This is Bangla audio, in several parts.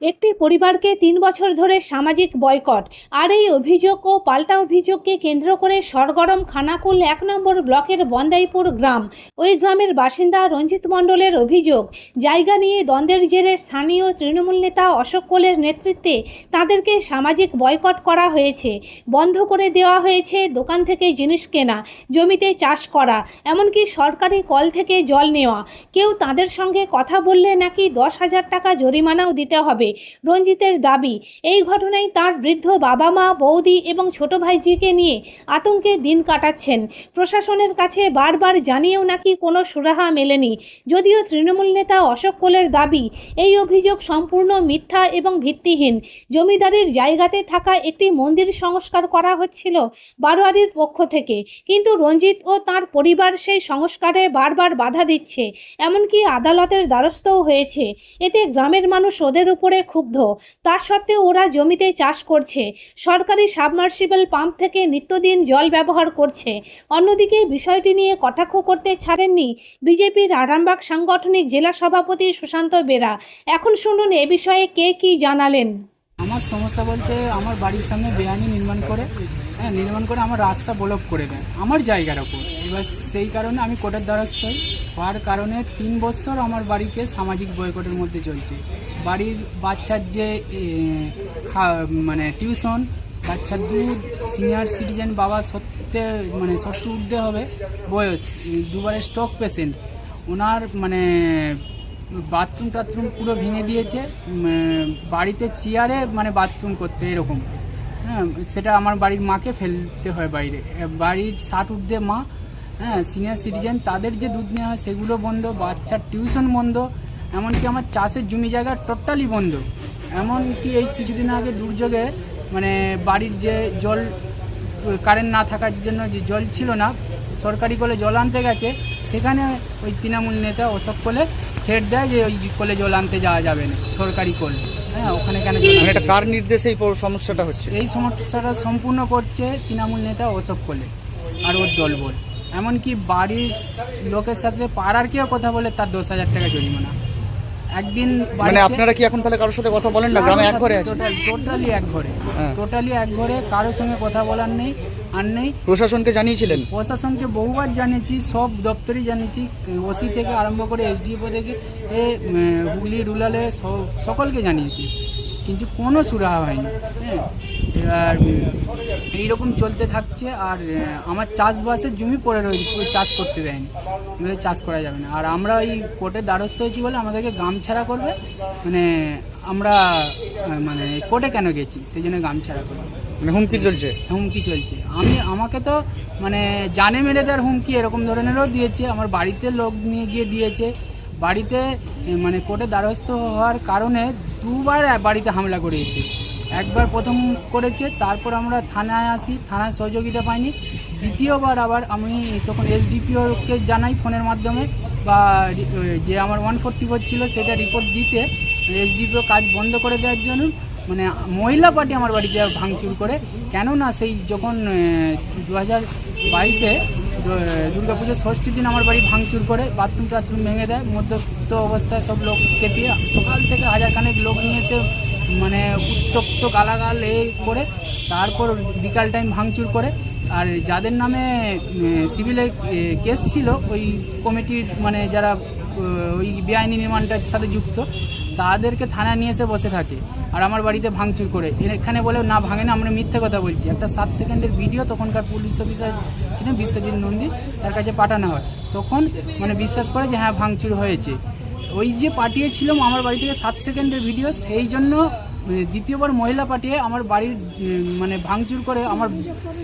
একটি পরিবারকে তিন বছর ধরে সামাজিক বয়কট। আর এই অভিযোগ ও পাল্টা অভিযোগকে কেন্দ্র করে সরগরম খানাকুল এক নম্বর ব্লকের বন্দাইপুর গ্রাম। ওই গ্রামের বাসিন্দা রঞ্জিত মণ্ডলের অভিযোগ, জায়গা নিয়ে দ্বন্দ্বের জেরে স্থানীয় তৃণমূল নেতা অশোক কোলের নেতৃত্বে তাদেরকে সামাজিক বয়কট করা হয়েছে। বন্ধ করে দেওয়া হয়েছে দোকান থেকে জিনিস কেনা, জমিতে চাষ করা, এমনকি সরকারি কল থেকে জল নেওয়া। কেউ তাদের সঙ্গে কথা বললে নাকি দশ হাজার টাকা জরিমানাও দিতে হবে। রঞ্জিতের দাবি, এই ঘটনায় তার বৃদ্ধ বাবা মা বৌদি এবং ছোট ভাইজিকে নিয়ে আতঙ্কে দিন কাটাচ্ছেন। প্রশাসনের কাছে বারবার জানিয়েও নাকি কোনো সুরাহা মেলেনি। যদিও তৃণমূল নেতা অশোক কোলের দাবি, এই অভিযোগ সম্পূর্ণ মিথ্যা এবং ভিত্তিহীন। জমিদারির জায়গাতে থাকা একটি মন্দির সংস্কার করা হচ্ছিল বারোয়ারির পক্ষ থেকে। কিন্তু রঞ্জিত ও তার পরিবার সেই সংস্কারে বারবার বাধা দিচ্ছে। এমনকি আদালতের দ্বারস্থও হয়েছে। এতে গ্রামের মানুষ ওদের উপরে ক্ষুব্ধ। তা সত্ত্বেও ওরা জমিতে চাষ করছে। সরকারি সাবমার্সিবল পাম্প থেকে নিত্যদিন জল ব্যবহার করছে। অন্যদিকে বিষয়টি নিয়ে কটাক্ষ করতে ছাড়েননি বিজেপির আরামবাগ সাংগঠনিক জেলা সভাপতি সুশান্ত বেরা। এখন শুনুন এ বিষয়ে কে কি জানালেন। আমার সমস্যা বলতে আমার বাড়ির সামনে বেআইনি নির্মাণ করে হ্যাঁ নির্মাণ করে আমার রাস্তা ব্লক করে দেয়, আমার জায়গার ওপর। এবার সেই কারণে আমি কোর্টের দ্বারস্থ হই হওয়ার কারণে তিন বছর আমার বাড়িকে সামাজিক বয়কটের মধ্যে চলছে। বাড়ির বাচ্চার যে মানে টিউশন, বাচ্চার দুধ সিনিয়র সিটিজেন বাবা সত্যি মানে সত্যি উঠতে হবে, বয়স, দুবারে স্ট্রোক পেশেন্ট, ওনার মানে বাথরুম টাথরুম পুরো ভেঙে দিয়েছে বাড়িতে চেয়ারে মানে বাথরুম করতে এরকম। হ্যাঁ সেটা আমার বাড়ির মাকে ফেলতে হয় বাইরে। বাড়ির ষাট ঊর্ধ্বে মা হ্যাঁ সিনিয়র সিটিজেন তাদের যে দুধ নেওয়া হয় সেগুলো বন্ধ, বাচ্চার টিউশন বন্ধ, এমনকি আমার চাষের জমি জায়গা টোটালি বন্ধ। এমনকি এই কিছুদিন আগে দুর্যোগে মানে বাড়ির যে জল কারেন্ট না থাকার জন্য যে জল ছিল না, সরকারি কলে জল আনতে গেছে, সেখানে ওই তৃণমূল নেতা ওসব কলে থ্রেট দেয় যে ওই কলে জল আনতে যাওয়া যাবে না সরকারি কল হ্যাঁ ওখানে কেন মানে এটা কার নির্দেশে এই সমস্যাটা হচ্ছে? এই সমস্যাটা সম্পূর্ণ করছে তৃণমূল নেতা ওসব কোলে আর ওর দলবল। এমনকি বাড়ির লোকের সাথে পাড়ার কেউ কথা বলে তার দশ হাজার টাকা জরিমানা। একদিন মানে আপনারা কি এখন তাহলে কারোর সাথে কথা বলেন না? গ্রামে এক ঘরে আছে? টোটালি এক ঘরে। হ্যাঁ। টোটালি এক ঘরে কারোর সঙ্গে কথা বলার নেই আর নেই। প্রশাসনকে জানিয়েছিলেন? প্রশাসনকে বহুবার জানিয়েছি সব দপ্তরই জানিয়েছি ওসি থেকে আরম্ভ করে এসডিএফও থেকে এ হুগলি রুরালে সকলকে জানিয়েছি। কিন্তু কোনো সুরাহা হয়নি হ্যাঁ। এবার এইরকম চলতে থাকছে আর আমার চাষবাসের জমি পড়ে রয়েছে চাষ করতে দেয়নি। আমাদের চাষ করা যাবে না। আর আমরা ওই কোর্টের দ্বারস্থ হয়েছি বলে আমাদেরকে গামছাড়া করবে। মানে আমরা মানে কোর্টে কেন গেছি? সেই জন্য গামছাড়া করবে। মানে হুমকি চলছে? হুমকি চলছে। আমি আমাকে তো মানে জানে মেরে দেওয়ার হুমকি এরকম ধরনেরও দিয়েছে। আমার বাড়িতে লোক নিয়ে গিয়ে দিয়েছে। বাড়িতে মানে কোর্টে দ্বারস্থ হওয়ার কারণে দুবার বাড়িতে হামলা করেছে একবার প্রথম করেছে, তারপর আমরা থানায় আসি, থানায় সহযোগিতা পাইনি। দ্বিতীয়বার আবার আমি তখন এসডিপিওকে জানাই ফোনের মাধ্যমে বা, যে আমার ওয়ান ফোরটি ফোর ছিল সেটা রিপোর্ট দিতে, এসডিপিও কাজ বন্ধ করে দেওয়ার জন্য মানে মহিলা পার্টি আমার বাড়িতে ভাঙচুর করে। কেননা সেই যখন দু হাজার বাইশে দুর্গা পুজোর ষষ্ঠীর দিন আমার বাড়ি ভাঙচুর করে বাথরুম টাথরুম ভেঙে দেয়, মধ্যস্থ অবস্থায় সব লোক কেঁপিয়ে সকাল থেকে হাজার খানেক লোক নিয়ে এসে মানে উত্তপ্ত গালাগাল এ করে, তারপর বিকাল টাইম ভাঙচুর করে। আর যাদের নামে সিভিলে কেস ছিল, ওই কমিটির মানে যারা ওই বেআইনি নির্মাণটার সাথে যুক্ত, তাদেরকে থানায় নিয়ে এসে বসে থাকে আর আমার বাড়িতে ভাঙচুর করে। এখানে বলে, না, ভাঙে না, আমরা মিথ্যে কথা বলছি। একটা সাত সেকেন্ডের ভিডিও তখনকার পুলিশ অফিসার ছিলেন বিশ্বজিৎ নন্দী, তার কাছে পাঠানো হয়। তখন মানে বিশ্বাস করে যে হ্যাঁ ভাঙচুর হয়েছে। ওই যে পাঠিয়েছিলাম আমার বাড়ি থেকে সাত সেকেন্ডের ভিডিও সেই জন্য দ্বিতীয়বার মহিলা পাঠিয়ে আমার বাড়ির মানে ভাঙচুর করে আমার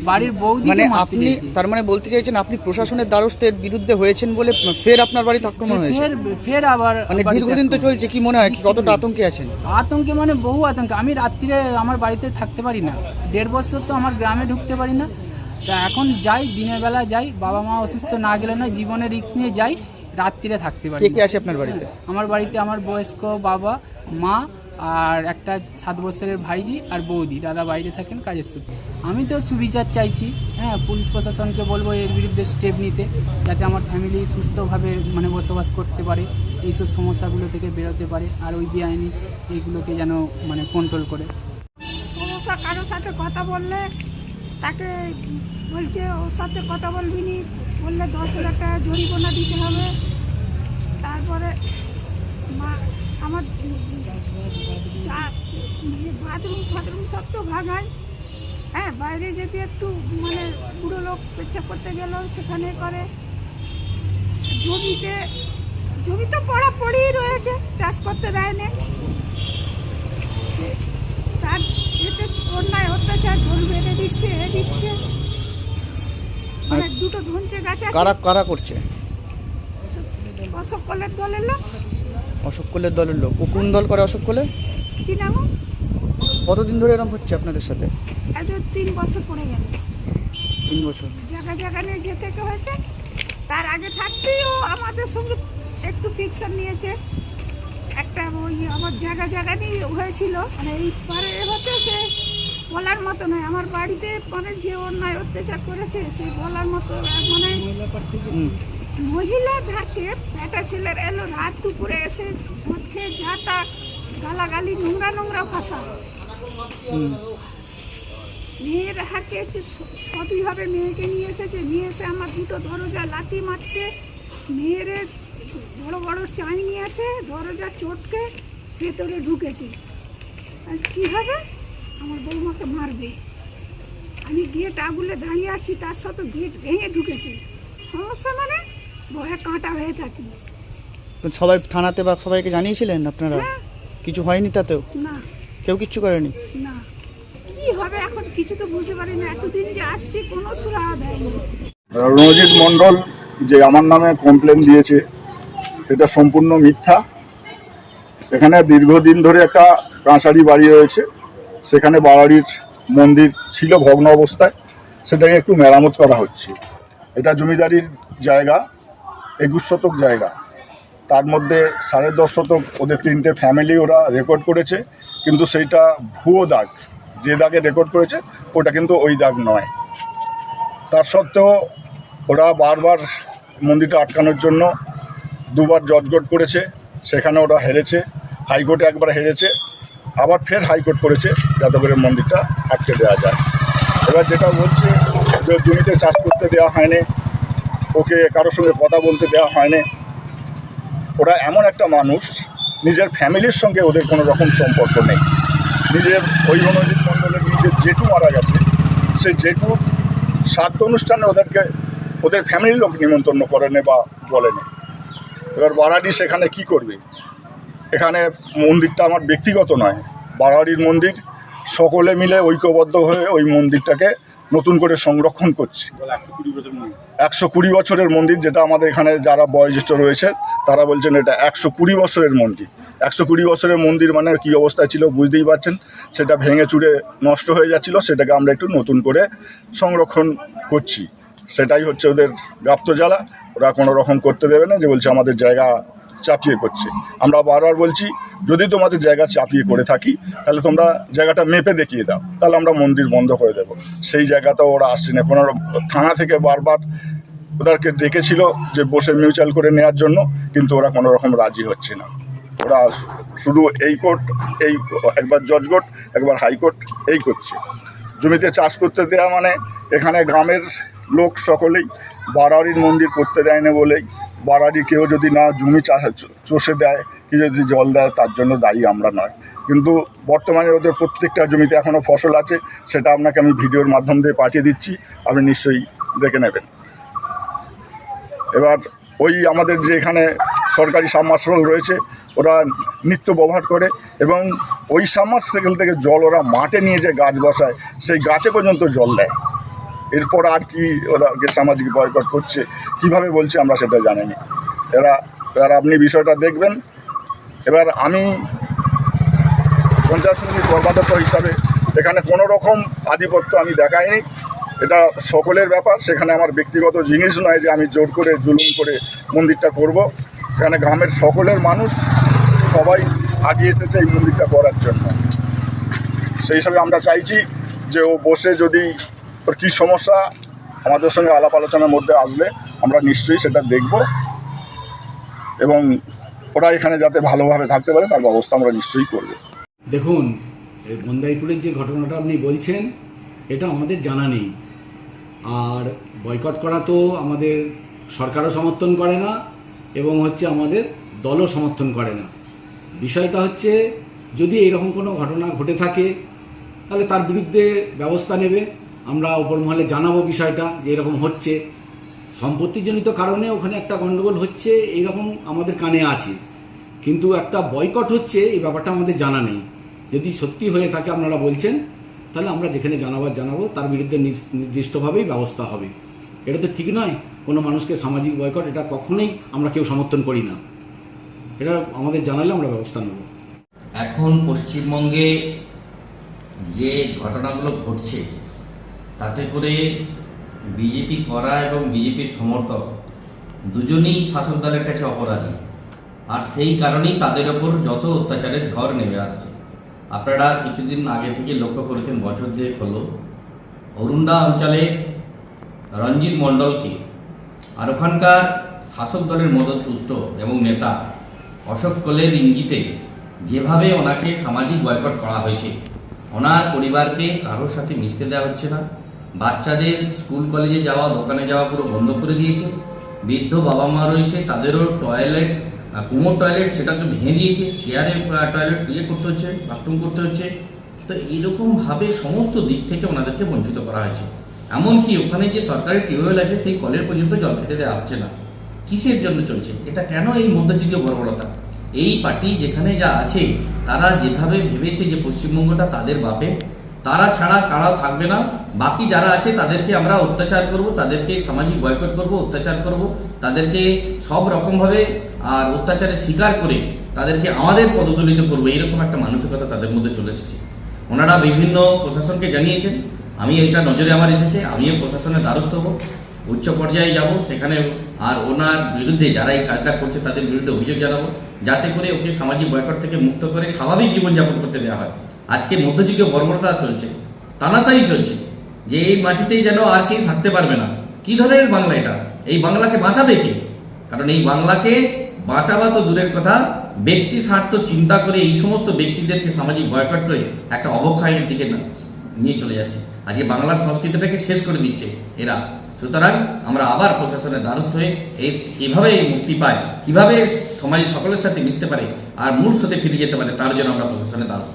বাড়ির বৌদি মানে আপনি তার মানে বলতে চাইছেন আপনি প্রশাসনের দ্বারস্থের বিরুদ্ধে হয়েছেন বলে ফের আপনার বাড়িতে আক্রমণ হয়েছে? ফের ফের আবার মানে দীর্ঘদিন তো চলছে কি মনে হয় কি কতটা আতঙ্কে আছেন? আতঙ্কে মানে বহু আতঙ্কে। আমি রাত্রিরে আমার বাড়িতে থাকতে পারি না। দেড় বছর তো আমার গ্রামে ঢুকতে পারি না। তা এখন যাই দিনের বেলা যাই বাবা মা অসুস্থ না গেলে না জীবনের রিস্ক নিয়ে যাই। রাত্রিরে থাকতে পারি কে আছে আপনার বাড়িতে? আমার বাড়িতে আমার বয়স্ক বাবা মা আর একটা সাত বছরের ভাইজি আর বৌদি। দাদা বাইরে থাকেন কাজের সূত্রে আমি তো সুবিচার চাইছি। হ্যাঁ পুলিশ প্রশাসনকে বলব এর বিরুদ্ধে স্টেপ নিতে যাতে আমার ফ্যামিলি সুস্থভাবে মানে বসবাস করতে পারে এইসব সমস্যাগুলো থেকে বেরোতে পারে আর ওই বেআইনি এইগুলোকে যেন মানে কন্ট্রোল করে। সমস্যা কারোর সাথে কথা বললে তাকে বলছে, ওর সাথে কথা বলবি নি বললে, দশ হাজার টাকা জরিমানা দিতে হবে। তারপরে মা, আমার চা- বাথরুম, ফাথরুম সব তো ভাঙায়। হ্যাঁ বাইরে যদি একটু মানে বুড়ো লোক পেচ্ছা করতে গেলেও সেখানে করে। জমিতে, জমি তো পড়া পড়েই রয়েছে, চাষ করতে দেয় না তার এতে অন্যায় অত্যাচার ঢোল বেঁধে দিচ্ছে এ দিচ্ছে। মানে দুটো ধনচে গাছ আছে। কারা কারা করছে? অশোক কলের দলের লোক? অশোক কোলের দলের লোক। ও কোন দল করে অশোক কোলে? কি নাম কতদিন ধরে এরকম হচ্ছে আপনাদের সাথে? এত তিন বছর পড়ে গেল। তিন বছর। জায়গা জায়গা নিয়ে যেতে হয়েছে। তার আগে থাকতেই ও আমাদের সঙ্গে একটু ফিকশন নিয়েছে। একটা ওই আমার জায়গা জায়গা নিয়ে হয়েছিল। মানে এই পারে হতে সে বলার মতো নয়। আমার বাড়িতে মানে যে অন্যায় অত্যাচার করেছে সে বলার মতো মানে মহিলা ধাকে বেটা ছেলের এলো রাত দুপুরে এসে মদ খেয়ে যা তা গালাগালি নোংরা নোংরা ভাষা। মেয়ের হাতে এসে সবইভাবে মেয়েকে নিয়ে এসেছে। নিয়ে এসে আমার দুটো দরজা লাথি মারছে। মেয়ের বড় বড় চাই নিয়ে এসে দরজা চটকে ভেতরে ঢুকেছে। আর কী হবে? আমার বৌমাকে মারবে। আমি গেট আগুলে দাঁড়িয়ে আছি তার সাথে গেট ভেঙে ঢুকেছে। সমস্যা মানে ভয়ে কাঁটা হয়ে থাকি। তো সবাই থানাতে বা সবাইকে জানিয়েছিলেন আপনারা? হ্যাঁ। কিছু হয়নি তাতেও? না। কেউ কিচ্ছু করেনি? না। কি হবে এখন? কিছু তো বুঝতে পারি না। এতদিন যে আসছি কোনো সুরাহা দেয়নি। রণজিৎ মণ্ডল যে আমার নামে কমপ্লেন দিয়েছে এটা সম্পূর্ণ মিথ্যা। এখানে দীর্ঘদিন ধরে একটা কাঁসারি বাড়ি রয়েছে। সেখানে বাড়ির মন্দির ছিল ভগ্ন অবস্থায়। সেটাকে একটু মেরামত করা হচ্ছে। এটা জমিদারির জায়গা, একুশ শতক জায়গা। তার মধ্যে সাড়ে দশ শতক ওদের তিনটে ফ্যামিলি ওরা রেকর্ড করেছে। কিন্তু সেইটা ভুয়ো দাগ। যে দাগে রেকর্ড করেছে, ওটা কিন্তু ওই দাগ নয়। তার সত্ত্বেও ওরা বারবার মন্দিরটা আটকানোর জন্য দুবার জজগোট করেছে, সেখানে ওরা হেরেছে, হাইকোর্টে একবার হেরেছে, আবার ফের হাইকোর্ট করেছে যাতে করে মন্দিরটা আটকে দেওয়া যায়। এবার যেটা বলছে যে জমিতে চাষ করতে দেওয়া হয়নি, ওকে কারোর সঙ্গে কথা বলতে দেওয়া হয়নি, ওরা এমন একটা মানুষ, নিজের ফ্যামিলির সঙ্গে ওদের কোনো রকম সম্পর্ক নেই। নিজের ওই রণজিৎ মণ্ডলের নিজের জেঠু মারা গেছে, সেই জেঠু শ্রাদ্ধ অনুষ্ঠানে ওদেরকে, ওদের ফ্যামিলির লোক নিমন্ত্রণ করেনি বা বলেনি। এবার বারাডি সেখানে কি করবে? এখানে মন্দিরটা আমার ব্যক্তিগত নয় বারাডির মন্দির। সকলে মিলে ঐক্যবদ্ধ হয়ে ওই মন্দিরটাকে নতুন করে সংরক্ষণ করছে। একশো কুড়ি বছরের মন্দির। যেটা আমাদের এখানে যারা বয়োজ্যেষ্ঠ রয়েছে তারা বলছেন এটা একশো কুড়ি বছরের মন্দির। একশো কুড়ি বছরের মন্দির মানে কী অবস্থায় ছিল বুঝতেই পারছেন? সেটা ভেঙে চুড়ে নষ্ট হয়ে যাচ্ছিল সেটাকে আমরা একটু নতুন করে সংরক্ষণ করছি। সেটাই হচ্ছে ওদের গাপ্ত জ্বালা ওরা কোনো রকম করতে দেবে না, যে বলছে আমাদের জায়গা চাপিয়ে করছে। আমরা বারবার বলছি, যদি তোমাদের জায়গা চাপিয়ে করে থাকি, তাহলে তোমরা জায়গাটা মেপে দেখিয়ে দাও, তাহলে আমরা মন্দির বন্ধ করে দেবো। সেই জায়গাটাও ওরা আসছে না। কোনো থানা থেকে বারবার ওদেরকে ডেকেছিল যে বসে মিউচুয়াল করে নেওয়ার জন্য, কিন্তু ওরা কোনো রকম রাজি হচ্ছে না। ওরা শুধু এই কোর্ট, এই একবার জজ কোর্ট, একবার হাইকোর্ট এই করছে। জমিতে চাষ করতে দেওয়া মানে এখানে গ্রামের লোক সকলেই বাড়ারির মন্দির করতে দেয় না বলেই। বাড়ারি কেউ যদি না জমি চাষ দেয় কি যদি জল দেয়, তার জন্য দায়ী আমরা নয়। কিন্তু বর্তমানে ওদের প্রত্যেকটা জমিতে এখনও ফসল আছে, সেটা আপনাকে আমি ভিডিওর মাধ্যম দিয়ে পাঠিয়ে দিচ্ছি, আপনি নিশ্চয়ই দেখে নেবেন। এবার ওই আমাদের যে এখানে সরকারি সাবমার্সেবল রয়েছে, ওরা নিত্য ব্যবহার করে এবং ওই সাবমার্সেবল থেকে জল ওরা মাঠে নিয়ে যে গাছ বসায়, সেই গাছে পর্যন্ত জল দেয়। এরপর আর কি ওরা সামাজিক বয়কট করছে কীভাবে বলছে আমরা সেটা জানি না এরা, এবার আপনি বিষয়টা দেখবেন। এবার আমি পঞ্চায়েত সমিতির কর্মাধ্যক্ষ হিসাবে এখানে কোনো রকম আধিপত্য আমি দেখাইনি। এটা সকলের ব্যাপার, সেখানে আমার ব্যক্তিগত জিনিস নয় যে আমি জোর করে, জুলুম করে মন্দিরটা করব। এখানে গ্রামের সকলের মানুষ সবাই আগে এসেছে এই মন্দিরটা করার জন্য। সেই হিসাবে আমরা চাইছি যে ও বসে যদি ওর কী সমস্যা? আমাদের সঙ্গে আলাপ আলোচনার মধ্যে আসলে আমরা নিশ্চয়ই সেটা দেখব এবং ওরা এখানে যাতে ভালোভাবে থাকতে পারে তার ব্যবস্থা আমরা নিশ্চয়ই করব। দেখুন, এই বন্দাইপুরের যে ঘটনাটা আপনি বলছেন, এটা আমাদের জানা নেই। আর বয়কট করা তো আমাদের সরকারও সমর্থন করে না এবং হচ্ছে আমাদের দলও সমর্থন করে না। বিষয়টা হচ্ছে, যদি এরকম কোনো ঘটনা ঘটে থাকে, তাহলে তার বিরুদ্ধে ব্যবস্থা নেবে। আমরা ওপর মহলে জানাব বিষয়টা যে এরকম হচ্ছে। সম্পত্তিজনিত কারণে ওখানে একটা গণ্ডগোল হচ্ছে, এইরকম আমাদের কানে আছে। কিন্তু একটা বয়কট হচ্ছে, এই ব্যাপারটা আমাদের জানা নেই। যদি সত্যি হয়ে থাকে আপনারা বলছেন, তাহলে আমরা যেখানে জানাবার জানাব, তার বিরুদ্ধে নির- নির্দিষ্টভাবেই ব্যবস্থা হবে। এটা তো ঠিক নয়, কোনো মানুষকে সামাজিক বয়কট, এটা কখনোই আমরা কেউ সমর্থন করি না। এটা আমাদের জানালে আমরা ব্যবস্থা নেব। এখন পশ্চিমবঙ্গে যে ঘটনাগুলো ঘটছে তাতে করে বিজেপি করা এবং বিজেপির সমর্থক দুজনেই শাসক দলের কাছে অপরাধী। আর সেই কারণেই তাদের ওপর যত অত্যাচারের ঝড় নেমে আসছে। আপনারা কিছুদিন আগে থেকে লক্ষ্য করেছেন, বছর দুয়েক হলো। অরুণা অঞ্চলে রঞ্জিত মণ্ডলকে আর ওখানকার শাসক দলের মদতপুষ্ট এবং নেতা অশোক কোলের ইঙ্গিতে যেভাবে ওনাকে সামাজিক বয়কট করা হয়েছে, ওনার পরিবারকে কারোর সাথে মিশতে দেওয়া হচ্ছে না। বাচ্চাদের স্কুল, কলেজে যাওয়া, দোকানে যাওয়া পুরো বন্ধ করে দিয়েছে। বৃদ্ধ বাবা মা রয়েছে, তাদেরও টয়লেট কুমোর টয়লেট সেটাকে ভেঙে দিয়েছে চেয়ারে টয়লেট ইয়ে করতে হচ্ছে বাথরুম করতে হচ্ছে। তো এইরকমভাবে সমস্ত দিক থেকে ওনাদেরকে বঞ্চিত করা হয়েছে। এমনকি ওখানে যে সরকারি টিউবওয়েল আছে, সেই কলের পর্যন্ত জল খেতে দেওয়া হচ্ছে না। কিসের জন্য চলছে? এটা কেন এই মধ্যযুগীয় বর্বরতা? এই পার্টি যেখানে যা আছে, তারা যেভাবে ভেবেছে যে পশ্চিমবঙ্গটা তাদের বাপে তারা ছাড়া কারাও থাকবে না। বাকি যারা আছে, তাদেরকে আমরা অত্যাচার করব, তাদেরকে সামাজিক বয়কট করব, অত্যাচার করব। তাদেরকে সব রকমভাবে, আর অত্যাচারের শিকার করে তাদেরকে আমাদের পদদলিত করব। এরকম একটা মানসিকতা তাদের মধ্যে চলে এসেছে। ওনারা বিভিন্ন প্রশাসনকে জানিয়েছেন। আমি এটা নজরে আমার এসেছে। আমিও প্রশাসনের দ্বারস্থ হব। উচ্চ পর্যায়ে যাব। সেখানে আর ওনার বিরুদ্ধে যারা এই কাজটা করছে, তাদের বিরুদ্ধে অভিযোগ জানাব। যাতে করে ওকে সামাজিক বয়কট থেকে মুক্ত করে স্বাভাবিক জীবনযাপন করতে দেওয়া হয়। আজকে মধ্যযুগীয় বর্বরতা চলছে, তানাশাই চলছে, যে এই মাটিতেই যেন আর কেউ থাকতে পারবে না। কি ধরনের বাংলা এটা? এই বাংলাকে বাঁচাবে কে? কারণ এই বাংলাকে বাঁচাবা তো দূরের কথা, ব্যক্তি স্বার্থ চিন্তা করে এই সমস্ত ব্যক্তিদেরকে সামাজিক বয়কট করে একটা অবক্ষয়ের দিকে নিয়ে চলে যাচ্ছে। আজকে বাংলার সংস্কৃতিটাকে শেষ করে দিচ্ছে এরা। সুতরাং আমরা আবার প্রশাসনের দ্বারস্থ হয়ে এই কীভাবে মুক্তি পায়, কীভাবে সমাজের সকলের সাথে মিশতে পারে, আর মূল স্রোতে ফিরে যেতে পারে, তার জন্য আমরা প্রশাসনের দ্বারস্থ